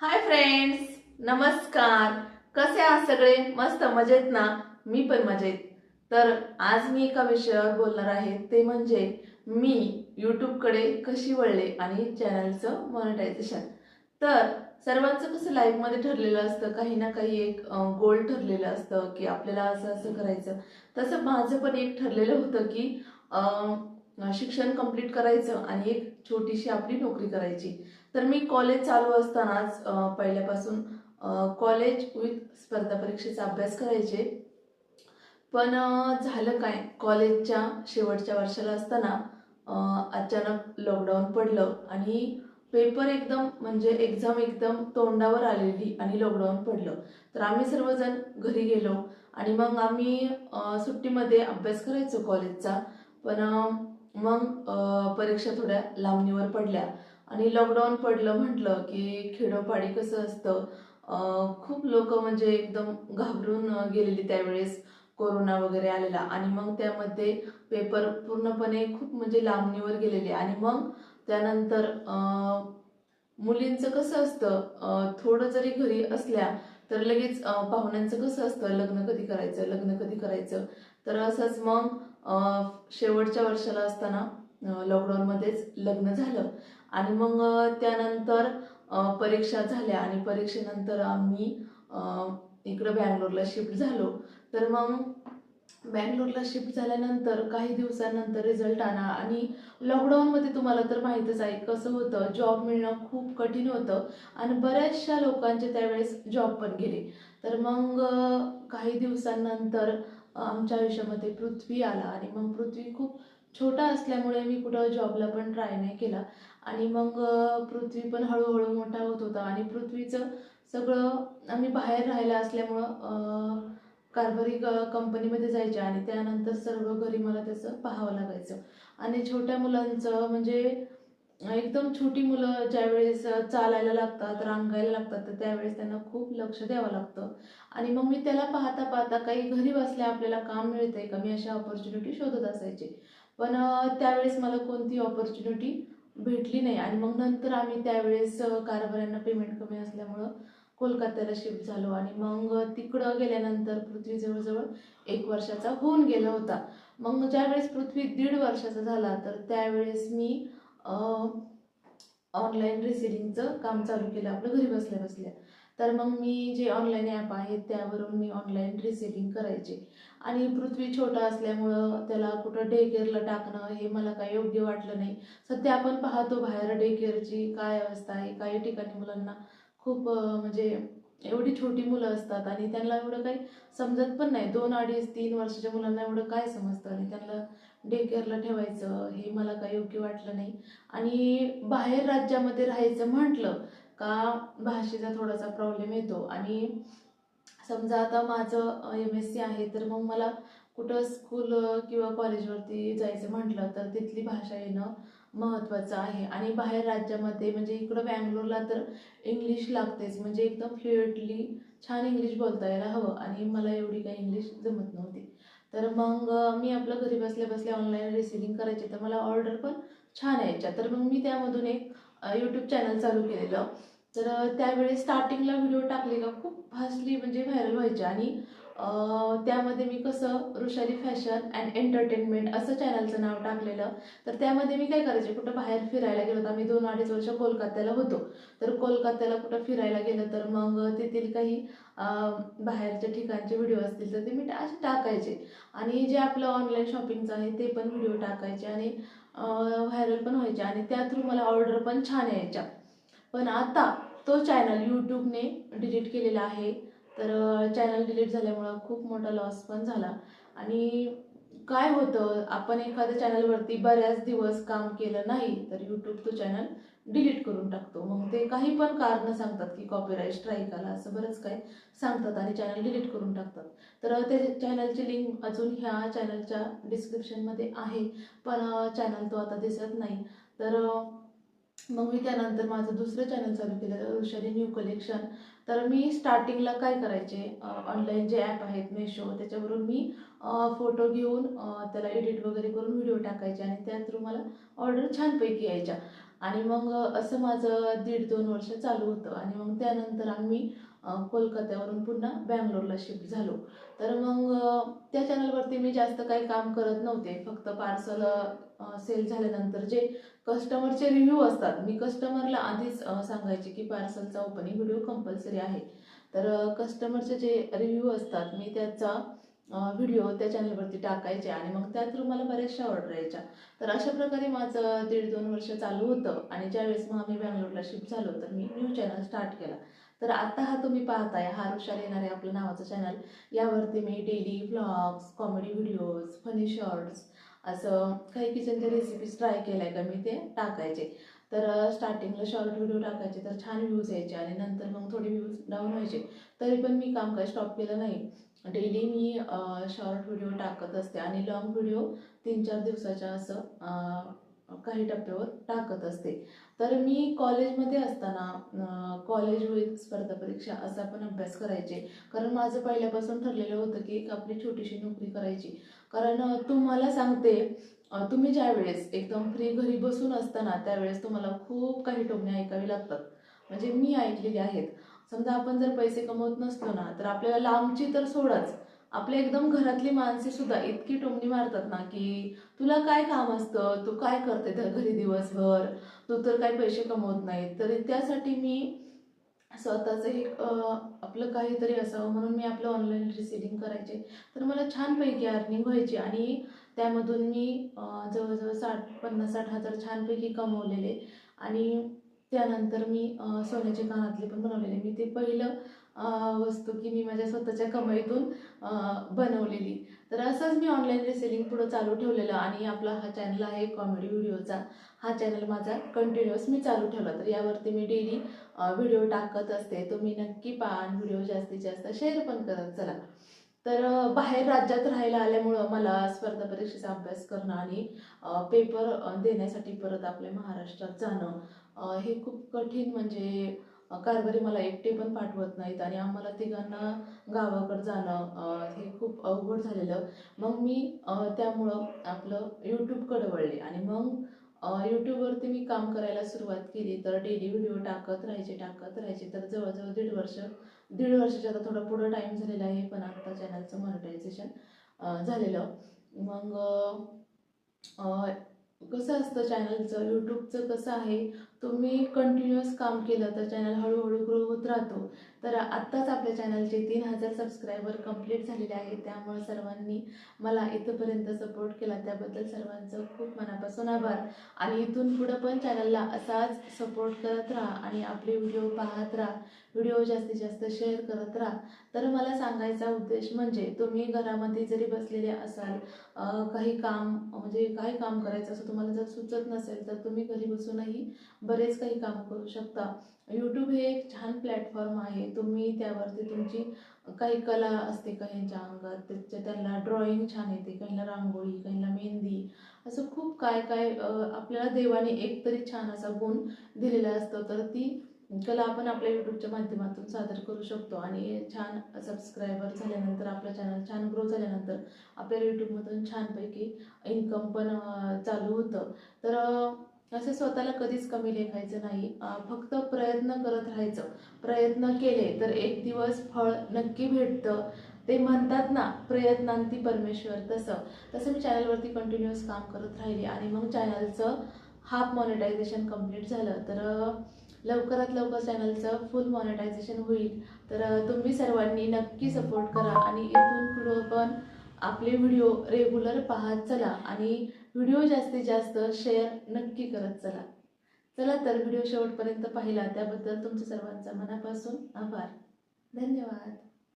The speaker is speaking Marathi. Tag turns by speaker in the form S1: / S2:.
S1: हाय फ्रेंड्स नमस्कार. कसे आहात सगळे? मस्त मजेत ना? मी पण मजेत. तर आज मी एका विषयावर बोलणार आहे. ते म्हणजे मी यूट्यूबकडे कशी वळले आणि चॅनलचं मॉनिटायझेशन तर सर्वांचं कसं लाईफमध्ये ठरलेलं असतं काही ना काही एक गोल ठरलेलं असतं की आपल्याला असं असं करायचं. तसं माझं पण एक ठरलेलं होतं की शिक्षण कंप्लीट करायचं आणि एक छोटीशी आपली नोकरी करायची. तर मी कॉलेज चालू असतानाच पहिल्यापासून कॉलेज विथ स्पर्धा परीक्षेचा अभ्यास करायचे. पण झालं काय? कॉलेजच्या शेवटच्या वर्षाला असताना अचानक लॉकडाऊन पडलं आणि पेपर एकदम म्हणजे एक्झाम एकदम तोंडावर आलेली आणि लॉकडाऊन पडलं. तर आम्ही सर्वजण घरी गेलो आणि मग आम्ही सुट्टीमध्ये अभ्यास करायचो कॉलेजचा पण मग परीक्षा थोड्या लांबणीवर पडल्या. आणि लॉकडाऊन पडलं म्हटलं की खेडोपाडी कसं असतं? खूप लोक म्हणजे एकदम घाबरून गेलेली त्यावेळेस कोरोना वगैरे आलेला. आणि मग त्यामध्ये पेपर पूर्णपणे खूप म्हणजे लांबणीवर गेलेले. आणि मग त्यानंतर मुलींचं कसं असतं? थोडं जरी घरी असल्या तर लगेच पाहुण्यांचं कसं असतं? लग्न कधी करायचं? लग्न कधी करायचं? तर असंच मग शेवटच्या वर्षाला असताना लॉकडाऊनमध्येच लग्न झालं. आणि मग त्यानंतर परीक्षा झाल्या आणि परीक्षेनंतर आम्ही इकडं बँगलोरला शिफ्ट झालो. तर मग बँगलोरला शिफ्ट झाल्यानंतर काही दिवसानंतर रिझल्ट आला आणि लॉकडाऊनमध्ये तुम्हाला तर माहीतच आहे कसं होतं जॉब मिळणं खूप कठीण होतं आणि बऱ्याचशा लोकांचे त्यावेळेस जॉब पण गेले. तर मग काही दिवसांनंतर आमच्या आयुष्यामध्ये पृथ्वी आला आणि मग पृथ्वी खूप छोटा असल्यामुळे मी कुठं जॉबला पण ट्राय नाही केला. आणि मग पृथ्वी पण हळूहळू मोठा होत होता. आणि पृथ्वीचं सगळं आम्ही बाहेर राहायला असल्यामुळं कारभारी क कंपनीमध्ये जायचे. आणि त्यानंतर सर्व घरी मला त्याचं पाहावं लागायचं. आणि छोट्या मुलांचं म्हणजे एकदम छोटी मुलं ज्यावेळेस चालायला लागतात रांगायला लागतात तर त्यावेळेस त्यांना खूप लक्ष द्यावं लागतं. आणि मग मी त्याला पाहता पाहता काही घरी बसल्या आपल्याला काम मिळतंय का? मी अशा ऑपॉर्च्युनिटी शोधत असायचे. पण त्यावेळेस मला कोणती ऑपॉर्च्युनिटी भेटली नाही. आणि मग नंतर आम्ही त्यावेळेस कारभाऱ्यांना पेमेंट कमी असल्यामुळं कोलकात्याला शिफ्ट झालो. आणि मग तिकडं गेल्यानंतर पृथ्वी जवळजवळ एक वर्षाचा होऊन गेला होता. मग ज्यावेळेस पृथ्वी दीड वर्षाचा झाला तर त्यावेळेस मी ऑनलाईन रिसेलिंगचं काम चालू केलं. आपलं घरी बसल्या बसल्या. तर मग मी जे ऑनलाईन ॲप आहेत त्यावरून मी ऑनलाईन रिसेलिंग करायचे. आणि पृथ्वी छोटा असल्यामुळं त्याला कुठं डे केअरला टाकणं हे मला काही योग्य वाटलं नाही. सध्या आपण पाहतो बाहेर डे केअरची काय अवस्था आहे काही ठिकाणी मुलांना खूप म्हणजे एवढी छोटी मुलं असतात आणि त्यांना एवढं काही समजत पण नाही. दोन अडीच तीन वर्षाच्या मुलांना एवढं काय समजतं आणि त्यांना डे केअरला ठेवायचं हे मला काही योग्य वाटलं नाही. आणि बाहेर राज्यामध्ये राहायचं म्हटलं का भाषेचा थोडासा प्रॉब्लेम येतो. आणि समजा आता माझं एम एस सी आहे तर मग मला कुठं स्कूल किंवा कॉलेजवरती जायचं म्हटलं तर तिथली भाषा येणं महत्त्वाचं आहे. आणि बाहेर राज्यामध्ये म्हणजे इकडं बँगलोरला तर इंग्लिश लागतेच. म्हणजे एकदम फ्लुएंटली छान इंग्लिश बोलता यायला हवं. आणि मला एवढी काही इंग्लिश जमत नव्हती. तर मग मी आपलं घरी बसल्या बसल्या ऑनलाईन रिसिलिंग करायची. तर मला ऑर्डर पण छान यायच्या. तर मग मी त्यामधून एक यूट्यूब चॅनल चालू केलेलं. तर त्यावेळेस त्यावेळी स्टार्टिंगला व्हिडिओ टाकले का खूप फास्टली म्हणजे व्हायरल व्हायचे. आणि त्यामध्ये मी कसं ऋषाली फॅशन अँड एंटरटेनमेंट असं चॅनलचं नाव टाकलेलं. तर त्यामध्ये मी काय करायचे कुठं बाहेर फिरायला गेलो तर आम्ही दोन अडीच वर्ष कोलकात्याला होतो. तर कोलकात्याला कुठं फिरायला गेलं तर मग तेथील काही बाहेरच्या ठिकाणचे व्हिडिओ असतील तर ते मी टा- असे टाकायचे. आणि जे आपलं ऑनलाईन शॉपिंगचं आहे ते पण व्हिडिओ टाकायचे आणि व्हायरल पण व्हायचे. आणि त्या थ्रू मला ऑर्डर पण छान यायच्या. पण आता तो चॅनल यूट्यूबने डिलीट केलेला आहे. तर चॅनल डिलीट झाल्यामुळं खूप मोठा लॉस पण झाला. आणि काय होतं आपण एखाद्या चॅनलवरती बऱ्याच दिवस काम केलं नाही तर यूट्यूब तो चॅनल डिलीट करून टाकतो. मग ते काही पण कारणं सांगतात की कॉपीराईट स्ट्राईक आला असं बरंच काय सांगतात आणि चॅनल डिलीट करून टाकतात. तर ते चॅनलची लिंक अजून ह्या चॅनलच्या डिस्क्रिप्शनमध्ये आहे पण चॅनल तो आता दिसत नाही. तर मग मी त्यानंतर माझं दुसरं चॅनल चालू केलं ऋषाली न्यू कलेक्शन तर मी स्टार्टिंगला काय करायचे ऑनलाईन जे ॲप आहेत मेशो त्याच्यावरून मी फोटो घेऊन त्याला एडिट वगैरे करून व्हिडिओ टाकायचे आणि त्या थ्रू मला ऑर्डर छानपैकी यायच्या. आणि मग असं माझं दीड दोन वर्ष चालू होतं. आणि मग त्यानंतर आम्ही कोलकात्यावरून पुन्हा बँगलोरला शिफ्ट झालो. तर मग त्या चॅनलवरती मी जास्त काही काम करत नव्हते. फक्त पार्सल सेल झाल्यानंतर जे कस्टमरचे रिव्ह्यू असतात मी कस्टमरला आधीच सांगायचे की पार्सलचा ओपनिंग व्हिडिओ कंपल्सरी आहे. तर कस्टमरचे जे रिव्ह्यू असतात मी त्याचा व्हिडिओ त्या चॅनलवरती टाकायचे आणि मग त्या थ्रू मला बऱ्याचशा ऑर्डर यायच्या. तर अशा प्रकारे माझं दीड दोन वर्ष चालू होतं आणि ज्यावेळेस मग आम्ही बँगलोरला शिफ्ट झालो तर मी न्यू चॅनल स्टार्ट केला. तर आता हा तुम्ही पाहताय हा हुशार येणारे आपलं नावाचं चॅनल यावरती मी daily vlogs comedy videos funny shorts असं काही किचनच्या रेसिपीज ट्राय केल्या का मी ते टाकायचे. तर स्टार्टिंगला शॉर्ट व्हिडिओ टाकायचे तर छान व्ह्यूज यायचे आणि नंतर मग थोडे व्ह्यूज डाऊन व्हायचे. तरी पण मी काम काय स्टॉप केलं नाही. डेली मी शॉर्ट व्हिडिओ टाकत असते आणि लॉंग व्हिडिओ तीन चार दिवसाच्या असं काही टप्प्यावर टाकत असते. तर मी कॉलेजमध्ये असताना कॉलेज विथ स्पर्धा परीक्षा असा पण अभ्यास करायचे. कारण माझं पहिल्यापासून ठरलेलं होतं की एक आपली छोटीशी नोकरी करायची. कारण तुम्हाला सांगते तुम्ही ज्या वेळेस एकदम फ्री घरी बसून असताना त्यावेळेस तुम्हाला खूप काही टोमणे ऐकावी लागतात. म्हणजे मी ऐकलेली आहेत. समजा आपण जर पैसे कमवत नसतो ना तर आपल्याला लांबची तर सोडाच. आपले एकदम घरातली माणसे सुद्धा इतकी टोमणी मारतात ना की तुला काय काम असतं? तू काय करते तर घरी दिवसभर? तू तर काय पैसे कमवत नाही तर त्यासाठी मी स्वतःचं एक आपलं काहीतरी असावं म्हणून मी आपलं ऑनलाईन रिसेलिंग करायचे. तर मला छानपैकी अर्निंग व्हायची आणि त्यामधून मी जवळजवळ साठ पन्नास साठ हजार छानपैकी कमवलेले. आणि त्यानंतर मी सोन्याचे कानातले पण बनवलेले. मी ते पहिलं वस्तू की मी माझ्या स्वतःच्या कमाईतून बनवलेली. तर असंच मी ऑनलाईन रिसेलिंग पुढं चालू ठेवलेलं आणि आपला हा चॅनल आहे कॉमेडी व्हिडिओचा हा चॅनल माझा कंटिन्युअस मी चालू ठेवला. तर यावरती मी डेली व्हिडिओ टाकत असते. तुम्ही नक्की पान व्हिडिओ जास्तीत जास्त शेअर पण करत चला. तर बाहेर राज्यात राहायला आल्यामुळं मला स्पर्धा परीक्षेचा अभ्यास करणं आणि पेपर देण्यासाठी परत आपल्या महाराष्ट्रात जाणं हे खूप कठीण म्हणजे कारभारी मला एकटे पण पाठवत नाहीत आणि आम्हाला तिघांना गावाकडं जाणं हे खूप अवघड झालेलं. मग मी त्यामुळं आपलं यूट्यूबकडे वळले आणि मग यूट्यूबवरती मी काम करायला सुरुवात केली. तर डेली व्हिडिओ टाकत राहायचे टाकत राहायचे. तर जवळजवळ दीड वर्ष दीड वर्षाच्या आता थोडा पुढं टाईम झालेला आहे पण आत्ता चॅनलचं मॉनिटायझेशन झालेलं. मग कसं असतं चॅनलचं यूट्यूबचं कसं आहे? तुम्ही कंटिन्युअस काम केलं तर चॅनल हळूहळू ग्रो होत राहतो. तर आत्ताच आपल्या चॅनलचे तीन हजार सबस्क्रायबर कंप्लीट झालेले आहेत. त्यामुळे सर्वांनी मला इथंपर्यंत सपोर्ट केला. त्याबद्दल सर्वांचं खूप मनापासून आभार. आणि इथून पुढं पण चॅनलला असाच सपोर्ट करत राहा आणि आपले व्हिडिओ पाहत राहा. व्हिडिओ जास्तीत जास्त शेअर करत राहा. तर मला सांगायचा उद्देश म्हणजे तुम्ही घरामध्ये जरी बसलेले असाल काही काम म्हणजे काय काम करायचं असं तुम्हाला जर सुचत नसेल तर तुम्ही घरी बसूनही बरेच काही काम करू शकता. यूट्यूब हे एक छान प्लॅटफॉर्म आहे. तुम्ही त्यावरती तुमची काही कला असते काहींच्या अंगात? त्याच्या त्यांना ड्रॉइंग छान येते काहींना रांगोळी काहींना मेहंदी असं खूप काय काय आपल्याला देवाने एक तरी छान असा गुण दिलेला असतो. तर ती कला आपण आपल्या यूट्यूबच्या माध्यमातून सादर करू शकतो आणि छान सबस्क्रायबर झाल्यानंतर आपलं चॅनल छान ग्रो झाल्यानंतर आपल्याला यूट्यूबमधून छानपैकी इन्कम पण चालू होतं. तर असे असं स्वतःला कधीच कमी लेखायचं नाही. फक्त प्रयत्न करत राहायचं. प्रयत्न केले तर एक दिवस फळ नक्की भेटतं. ते म्हणतात ना प्रयत्नांती परमेश्वर तसं. तसं मी चॅनलवरती कंटिन्युअस काम करत राहिले आणि मग चॅनलचं हाफ मॉनिटायझेशन कंप्लीट झालं. तर लवकरात लवकर चॅनलचं फुल मॉनिटायझेशन होईल. तर तुम्ही सर्वांनी नक्की सपोर्ट करा आणि इथून पुढं पण आपले व्हिडिओ रेग्युलर पाहत चला आणि व्हिडिओ जास्तीत जास्त शेअर नक्की करत चला. चला तर व्हिडिओ शेवटपर्यंत पाहिला. त्याबद्दल तुमच्या सर्वांचा मनापासून आभार. धन्यवाद.